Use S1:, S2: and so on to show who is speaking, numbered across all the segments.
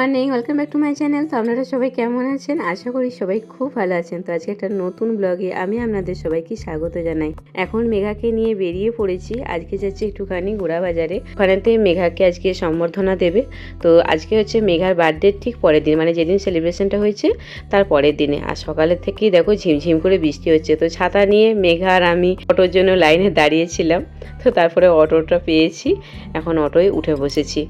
S1: Morning, welcome back to my channel. তো আপনারা সবাই কেমন আছেন? আশা করি সবাই খুব ভালো আছেন। তো আজকে একটা নতুন ব্লগে আমি আপনাদের সবাইকে স্বাগত জানাই। এখন মেঘাকে নিয়ে বেরিয়ে পড়েছি। আজকে যাচ্ছি একটুখানি গোড়া বাজারে। ওখানেতে মেঘাকে আজকে সম্বর্ধনা দেবে। তো আজকে হচ্ছে মেঘার বার্থডে ঠিক পরের দিন মানে যেদিন সেলিব্রেশনটা হয়েছে, তার পরের দিনে। আর সকালের থেকেই দেখো ঝিমঝিম করে বৃষ্টি হচ্ছে। তো ছাতা নিয়ে মেঘা আর আমি অটোর জন্য লাইনে দাঁড়িয়েছিলাম। তো তারপরে অটোটা পেয়েছি। এখন অটোয় উঠে বসেছি।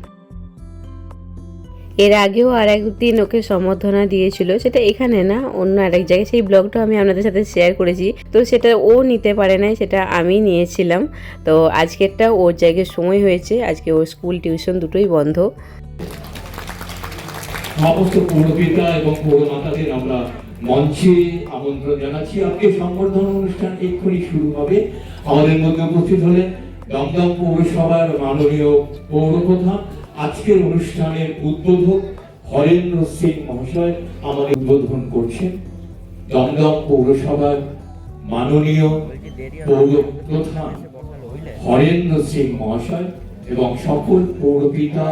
S1: এর আগেও আর একদিন ওকে সম্বর্ধনা দিয়েছিল। সেটা এখানে না, অন্য আরেক জায়গায়। সেই ব্লগটা আমি আপনাদের সাথে শেয়ার করেছি। তো সেটা ও নিতে পারে নাই, সেটা আমি নিয়েছিলাম। তো আজকেরটা ওর জায়গায় সময় হয়েছে। আজকে ওর স্কুল টিউশন দুটোই বন্ধ।
S2: সমস্ত পৌরপিতা এবং পৌরমাতাদের আমরা মঞ্চে আমন্ত্রণ জানাচ্ছি। আজকে সংবর্ধনা অনুষ্ঠান এক্ষুনি শুরু হবে। আমাদের মধ্যে উপস্থিত হলেন দমদম পৌরসভার মাননীয় পৌরপ্রধান আজকের অনুষ্ঠানের উদ্বোধক হরেন্দ্র সিং মহাশয় আমাদের উদ্বোধন করছেন। দমদম পৌরসভার মাননীয় পৌরপ্রধান হরেন্দ্র সিং মহাশয় এবং সকল পৌরপিতা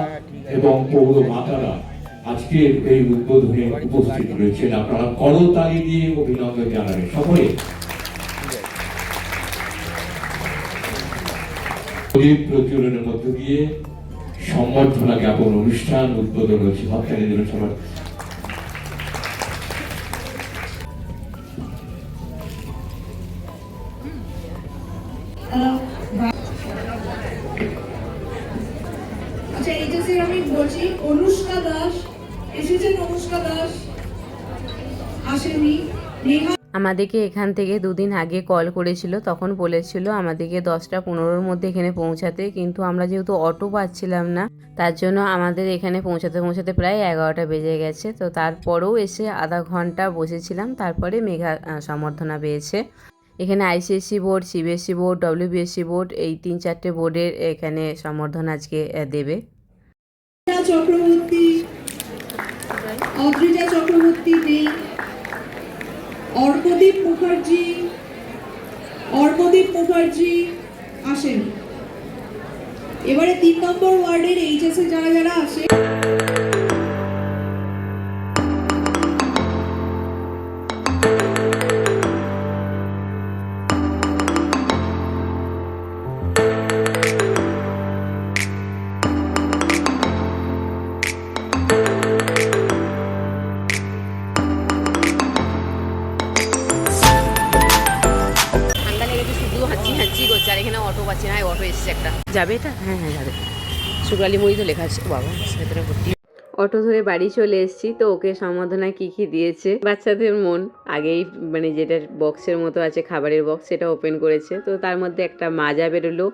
S2: এবং পৌরমাতারা আজকের এই উদ্বোধনে উপস্থিত রয়েছেন। আপনারা করতালি দিয়ে অভিনন্দন জানাবেন সকলে। প্রদীপ প্রচুরণের মধ্য দিয়ে সম্বর্ধনা জ্ঞাপন অনুষ্ঠান উদ্বোধন দিল সবার
S3: আচ্ছা এইচএসি আমি বলছি, অনুষ্কা দাস এসেছেন, অনুষ্কা দাস আসেনি নেহা
S1: আমাদেরকে এখান থেকে দুদিন আগে কল করেছিল, তখন বলেছিল আমাদেরকে দশটা পনেরোর মধ্যে এখানে পৌঁছাতে, কিন্তু আমরা যেহেতু অটো পাচ্ছিলাম না, তার জন্য আমাদের এখানে পৌঁছাতে পৌঁছাতে প্রায় এগারোটা বেজে গেছে। তো তারপরেও এসে আধা ঘণ্টা বসেছিলাম, তারপরে মেঘা সম্বর্ধনা পেয়েছে। এখানে ICSE board, CBSE board, WBSE board, এই তিন চারটে বোর্ডের এখানে সম্বর্ধনা আজকে দেবে।
S3: চক্রবর্তী চক্রবর্তী অর্কদীপ মুখার্জি অর্কদীপ মুখার্জি আসেন। এবারে তিন নম্বর ওয়ার্ডের এইচএসে যারা যারা আসে
S1: হাঁচি হাঁচি করছে? আর এখানে অটো পাচ্ছি না অটো এসছে একটা। যাবে এটা? হ্যাঁ হ্যাঁ যাবে। শুক্রালি মুড়ি তো লেখা আছে। বাবা ভেতরে ভর্তি। অটো ধরে বাড়ি চলে এসেছি তো ওকে সম্বোধনা কি কি দিয়েছে? বাচ্চাদের মন আগেই মানে যেটা বক্সের মতো আছে খাবারের বক্স সেটা ওপেন করেছে। তো তার মধ্যে একটা মাজা বেরোলো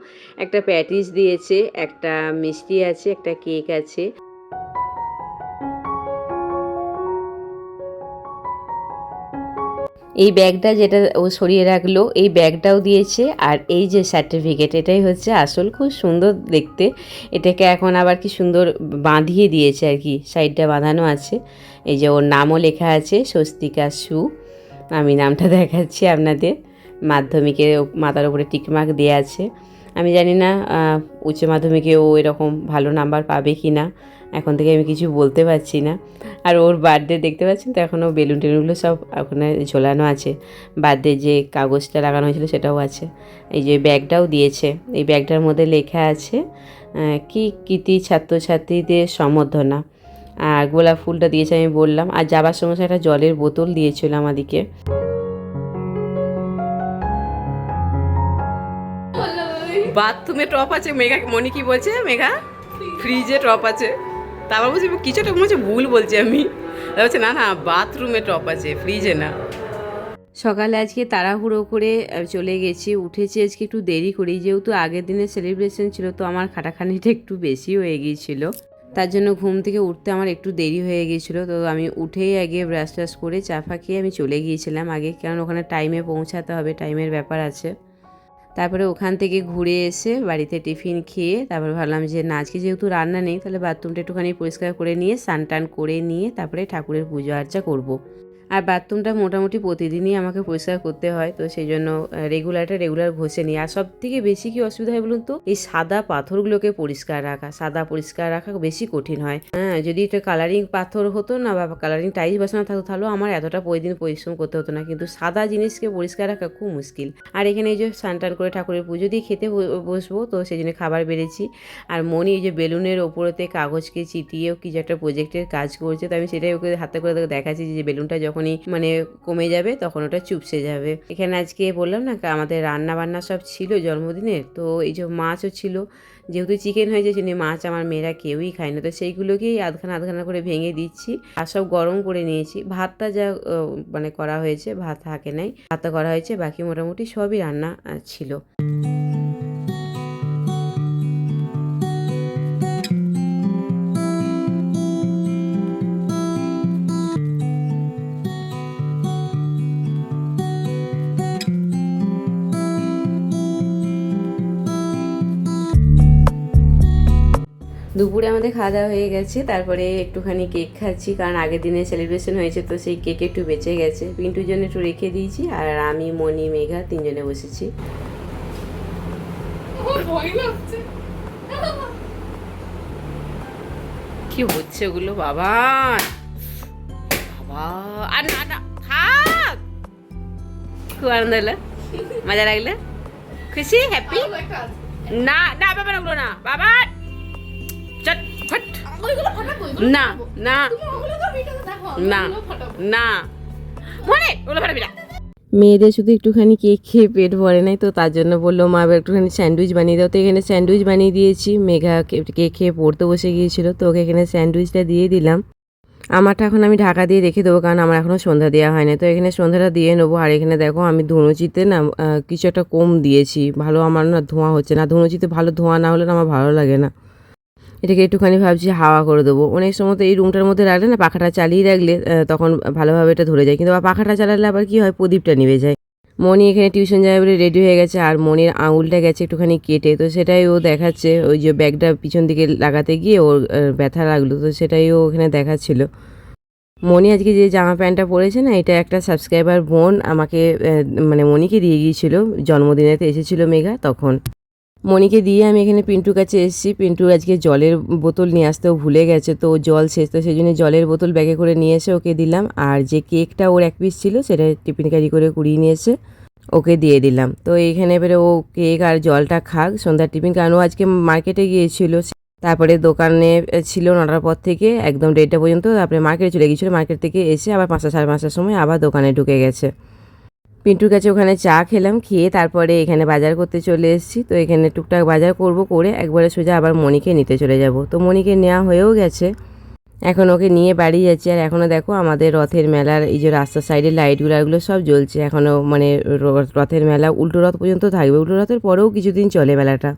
S1: একটা প্যাটিস দিয়েছে একটা মিষ্টি আছে একটা কেক আছে। এই ব্যাগটা যেটা ও সরিয়ে রাখল, এই ব্যাগটাও দিয়েছে। আর এই যে সার্টিফিকেট এটাই হচ্ছে আসল খুব সুন্দর দেখতে। এটাকে এখন আবার কি সুন্দর বাঁধিয়ে দিয়েছে আর কি সাইডটা বাঁধানো আছে। এই যে ওর নামও লেখা আছে, স্বস্তিকা সু। আমি নামটা দেখাচ্ছি আপনাদের। মাধ্যমিকের মাথার উপরে টিকমার্ক দেওয়া আছে। আমি জানি না উচ্চ মাধ্যমিকে ও এরকম ভালো নাম্বার পাবে কি না। এখন থেকে আমি কিছু বলতে পারছি না। আর ওর বার্থডে দেখতে পাচ্ছেন তো, এখনও বেলুন টেলুনগুলো সব ওখানে ঝোলানো আছে। বার্থডে যে কাগজটা লাগানো হয়েছিল সেটাও আছে। এই যে ব্যাগটাও দিয়েছে। এই ব্যাগটার মধ্যে লেখা আছে কি কৃতি ছাত্রছাত্রীদের সম্বর্ধনা। আর গোলাপ ফুলটা দিয়েছে আমি বললাম। আর যাবার সময় একটা জলের বোতল দিয়েছিল আমাদেরকে বাথরুমে টপ আছে, মেঘা মনি কি বলছে, মেঘা? ফ্রিজে টপ আছে। তারপর বলছি কিছুটা মনে হচ্ছে ভুল বলছি আমি। বলছে, না না, বাথরুমে টপ আছে, ফ্রিজে না। সকালে আজকে তাড়াহুড়ো করে চলে গেছি, উঠেছি আজকে একটু দেরি করি যেহেতু আগের দিনে সেলিব্রেশন ছিল, তো আমার খাটাখানিটা একটু বেশি হয়ে গিয়েছিল তার জন্য ঘুম থেকে উঠতে আমার একটু দেরি হয়ে গিয়েছিল তো আমি উঠেই আগে ব্রাশ ট্রাশ করে, চা ফা খেয়ে আমি চলে গিয়েছিলাম। আগে কারণ ওখানে টাইমে পৌঁছাতে হবে টাইমের ব্যাপার আছে। তারপরে ওখান থেকে ঘুরে এসে বাড়িতে টিফিন খেয়ে তারপরে ভাবলাম যে না, আজকে যেহেতু রান্না নেই, তাহলে বাথরুমটা একটুখানি পরিষ্কার করে নিয়ে স্নান টান করে নিয়ে তারপরে ঠাকুরের পুজো আর্চা করব। আর বাথরুমটা মোটামুটি প্রতিদিনই আমাকে পরিষ্কার করতে হয়, তো সেই জন্য রেগুলারটা রেগুলার ঘষে নিই। আর সব থেকে বেশি কি অসুবিধা হয় বলুন তো? এই সাদা পাথরগুলোকে পরিষ্কার রাখা, সাদা পরিষ্কার রাখা বেশি কঠিন হয়। হ্যাঁ যদি এটা কালারিং পাথর হতো না বা কালারিং টাইলস বসানো থাকতো, তাহলেও আমার এতটা প্রতিদিন পরিশ্রম করতে হতো না। কিন্তু সাদা জিনিসকে পরিষ্কার রাখা খুব মুশকিল। আর এখানে এই যে স্নান টান করে ঠাকুরের পুজো দিয়ে খেতে বসবো, তো সেই জন্য খাবার বেড়েছি। আর মনি এই যে বেলুনের ওপরেতে কাগজকে চিটিয়েও কিছু একটা প্রজেক্টের কাজ করছে, তো আমি সেটাই ওকে হাতে করে দেখাচ্ছি যে বেলুনটা যখনই মানে কমে যাবে তখন ওটা চুপসে যাবে। এখানে আজকে বললাম না আমাদের রান্না বান্না সব ছিল জন্মদিনের, তো এই যে মাছও ছিল। যেহেতু চিকেন হয়েছে সেজন্য মাছ আমার মেয়েরা কেউই খায় না। তো সেইগুলোকেই আধখানা আধখানা করে ভেঙে দিচ্ছি আর সব গরম করে নিয়েছি। ভাতটা যা মানে করা হয়েছে, ভাত থাকে নাই। ভাতটা করা হয়েছে, বাকি মোটামুটি সবই রান্না ছিল। দুপুরে আমাদের খাওয়া দাওয়া হয়ে গেছে তারপরে একটুখানি কেক খাচ্ছি কারণ আগের দিনে সেলিব্রেশন হয়েছে তো সেই কেক একটু বেঁচে গেছে। পিন্টুর জন্য একটু রেখে দিয়েছি আর আমি মনি মেঘা তিনজনে বসেছি। কি হচ্ছে ওগুলো বাবা? বাবা আর না না থাক। খুব আনন্দ হলো। মজা লাগল? খুশি? হ্যাপি না না বাবা না ওগুলো না। বাবা না না। না না। মনে ওগুলো ফাটাবি না। মেয়েদের শুধু একটুখানি কেক খেয়ে পেট ভরে নাই তো তার জন্য বলল মা এবার একটুখানি স্যান্ডউইচ বানিয়ে দাও। তো এখানে স্যান্ডউইচ বানিয়ে দিয়েছি। মেঘা কে- কেক খেয়ে পড়তে বসে গিয়েছিল তো ওকে এখানে স্যান্ডউইচটা দিয়ে দিলাম। আমারটা এখন আমি ঢাকা দিয়ে রেখে দেবো কারণ আমার এখনও সন্ধ্যা দেওয়া হয়নি। তো এখানে সন্ধ্যাটা দিয়ে নেব। আর এখানে দেখো আমি ধুনুচিতে না কিছু একটা কম দিয়েছি। ভালো আমার না ধোঁয়া হচ্ছে না। ধুনুচিতে ভালো ধোঁয়া না হলে না আমার ভালো লাগে না। এটাকে একটুখানি ভাবছি হাওয়া করে দেবো। অনেক সময় তো এই রুমটার মধ্যে রাখলে না পাখাটা চালিয়ে রাখলে তখন ভালোভাবে এটা ধরে যায়। কিন্তু পাখাটা চালালে আবার কি হয়? প্রদীপটা নিভে যায়। মনি এখানে টিউশন যাবে বলে রেডি হয়ে গেছে আর মনির আঙুলটা গেছে একটুখানি কেটে। তো সেটাই ও দেখাচ্ছে। ওই যে ব্যাগটা পিছন দিকে লাগাতে গিয়ে ওর ব্যথা লাগল। তো সেটাই ও ওখানে দেখাচ্ছিল। মনি আজকে যে জামা প্যান্টটা পরেছে না, এটা একটা সাবস্ক্রাইবার বোন আমাকে মানে মনিকে দিয়ে গিয়েছিল। জন্মদিনেতে এসেছিল মেঘা তখন। মনিকে দিয়ে আমি এখানে পিন্টুর কাছে এসেছি। পিন্টু আজকে জলের বোতল নিয়ে আসতেও ভুলে গেছে, তো জল শেষ, তো সেই জন্য জলের বোতল ব্যাগে করে নিয়ে এসে ওকে দিলাম। আর যে কেকটা ওর এক পিস ছিল, সেটা টিফিন ক্যারি করে কুড়িয়ে নিয়ে এসে ওকে দিয়ে দিলাম। তো এইখানে এবারে ও কেক আর জলটা খাক, সন্ধ্যার টিফিন, কারণ ও আজকে মার্কেটে গিয়েছিল। তারপরে দোকানে ছিল নটার পর থেকে, একদম দেড়টা পর্যন্ত, তারপরে মার্কেটে চলে গিয়েছিল। মার্কেট থেকে এসে আবার পাঁচটা, সাড়ে পাঁচটার সময় আবার দোকানে ঢুকে গেছে। পিন্টুর কাছে ওখানে চা খেলাম, খেয়ে তারপরে এখানে বাজার করতে চলে এসেছি। তো এখানে টুকটাক বাজার করব করে একবারে সোজা আবার মনিকে নিতে চলে যাব। তো মনিকে নেওয়া হয়েও গেছে। এখন ওকে নিয়ে বাড়ি যাচ্ছি। আর এখনও দেখো আমাদের রথের মেলার এই যে রাস্তার সাইডে লাইটগুলো এগুলো সব জ্বলছে। এখনও মানে রথের মেলা উল্টো রথ পর্যন্ত থাকবে। উল্টো রথের পরেও কিছুদিন চলে মেলাটা।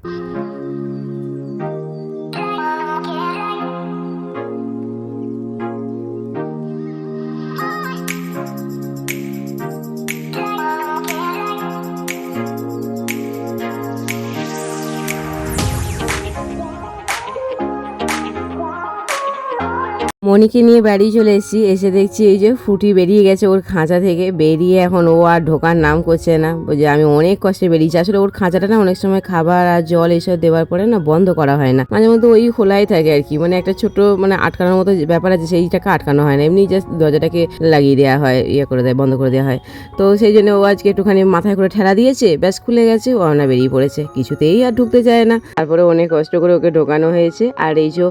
S1: মনিকে নিয়ে বাড়ি চলে এসেছি। এসে দেখছি এই যে ফুটি বেরিয়ে গেছে ওর খাঁচা থেকে। বেরিয়ে এখন ও আর ঢোকার নাম করছে না। যে আমি অনেক কষ্টে বেরিয়েছি। আসলে ওর খাঁচাটা না অনেক সময় খাবার আর জল এইসব দেওয়ার পরে না বন্ধ করা হয় না। মাঝে মধ্যে ওই খোলাই থাকে আর কি। মানে একটা ছোট মানে আটকানোর মতো ব্যাপার আছে সেইটাকে আটকানো হয় না। এমনি জাস্ট দরজাটাকে লাগিয়ে দেওয়া হয় ইয়ে করে দেয় বন্ধ করে দেওয়া হয়। তো সেই জন্য ও আজকে একটুখানি মাথায় করে ঠেলা দিয়েছে ব্যাস খুলে গেছে ও না বেরিয়ে পড়েছে। কিছুতেই আর ঢুকতে চায় না। তারপরে অনেক কষ্ট করে ওকে ঢোকানো হয়েছে। আর এই যে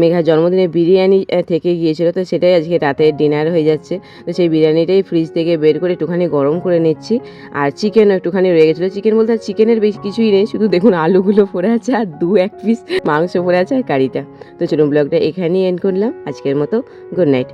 S1: মেঘার জন্মদিনে বিরিয়ানি আহ, থেকে গিয়েছিল, তো সেটাই আজকে রাতে ডিনার হয়ে যাচ্ছে। তো সেই বিরিয়ানিটাই ফ্রিজ থেকে বের করে একটুখানি গরম করে নিচ্ছি। আর চিকেন একটুখানি রয়ে গেছিল। চিকেন বলতে চিকেনের বেশ কিছুই নেই, শুধু দেখুন আলুগুলো পড়ে আছে আর দু এক পিস মাংস পড়ে আছে আর কারিটা। তো চলুন ব্লগটা এখানেই এন্ড করলাম। আজকের মতো গুড নাইট